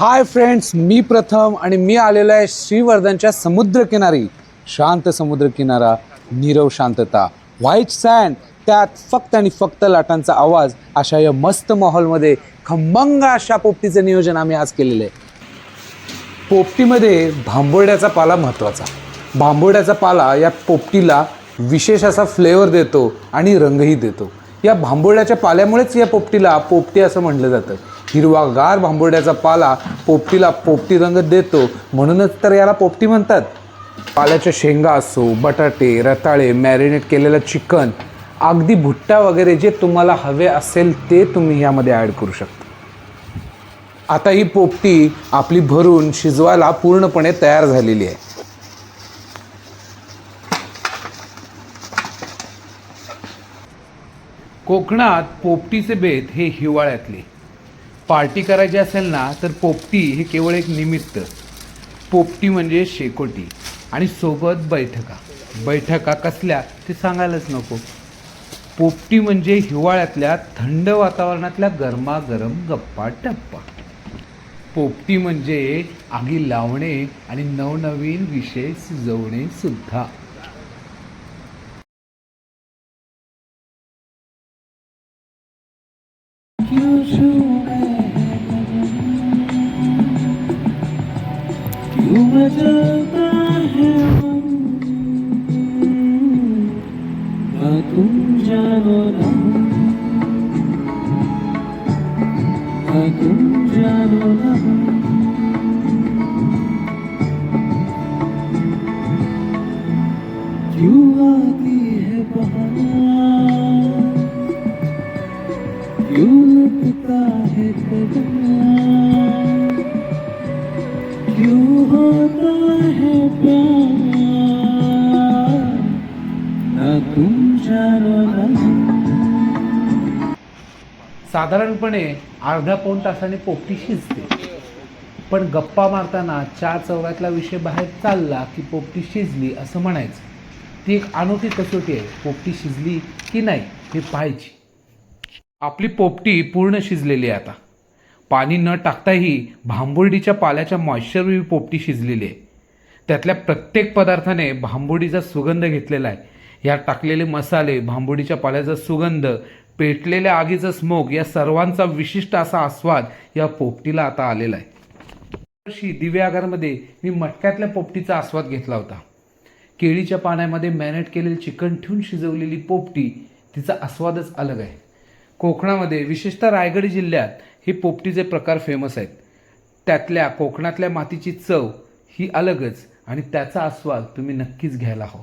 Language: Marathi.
हाय फ्रेंड्स मी प्रथम आणि मी आलेलो आहे श्रीवर्धनच्या समुद्रकिनारी. शांत समुद्रकिनारा नीरव शांतता. व्हाईट सँड त्यात फक्त आणि फक्त लाटांचा आवाज अशा या मस्त माहोलमध्ये खंबंग अशा पोपटीचं नियोजन आम्ही आज केलेलं आहे. पोपटीमध्ये भांबोड्याचा पाला महत्त्वाचा. भांबोड्याचा पाला या पोपटीला विशेष असा फ्लेवर देतो आणि रंगही देतो. या भांबोड्याच्या पाल्यामुळेच या पोपटीला पोपटी असं म्हटलं जातं. हिरवागार भांबुर्ड्याचा पाला पोपटीला पोपटी रंग देतो. म्हणूनच तर याला पोपटी म्हणतात. पाल्याच्या शेंगा असो बटाटे रताळे मॅरिनेट केलेलं चिकन अगदी भुट्टा वगैरे जे तुम्हाला हवे असेल ते तुम्ही यामध्ये ॲड करू शकता. आता ही पोपटी आपली भरून शिजवायला पूर्णपणे तयार झालेली आहे. कोकणात पोपटीचे बेत हे हिवाळ्यातले. पार्टी करायची असेल ना तर पोपटी हे केवळ एक निमित्त. पोपटी म्हणजे शेकोटी. आणि सोबत बैठका. बैठका कसल्या? ते सांगायलाच नको. पोपटी म्हणजे हिवाळ्यातल्या थंड वातावरणातल्या गरमागरम गप्पा टप्पा पोपटी म्हणजे आगी लावणे आणि नवनवीन विषय सुचवणे सुद्धा. क्यों बदलता है मन ना तुम जानो ना ना तुम जानो ना क्यों आती है बहार क्यों लुटता है कदम साधारणपणे अर्धा पाऊण तासाने पोपटी शिजते. पण गप्पा मारताना चार चौघातला विषय बाहेर चालला की पोपटी शिजली असं म्हणायचं. ती एक अनोखी कसोटी आहे पोपटी शिजली की नाही हे पाहायची. आपली पोपटी पूर्ण शिजलेली आहे आता. पाणी न टाकताही भांबुर्डीच्या पाल्याच्या मॉइश्चरवी पोपटी शिजलेली आहे. त्यातल्या प्रत्येक पदार्थाने भांबुर्डीचा सुगंध घेतलेला आहे. यात टाकलेले मसाले भांबुडीच्या पाल्याचा सुगंध पेटलेल्या आगीचा स्मोक या सर्वांचा विशिष्ट असा आस्वाद या पोपटीला आता आलेला आहे. वर्षी दिव्या आगारमध्ये मी मटक्यातल्या पोपटीचा आस्वाद घेतला होता. केळीच्या पाण्यामध्ये मॅरिनेट केलेले चिकन ठेवून शिजवलेली पोपटी तिचा आस्वादच अलग आहे. कोकणामध्ये विशेषतः रायगड जिल्ह्यात हे पोपटीचे प्रकार फेमस आहेत. त्यातल्या कोकणातल्या मातीची चव ही अलगच आणि त्याचा आस्वाद तुम्ही नक्कीच घ्यायला हवा.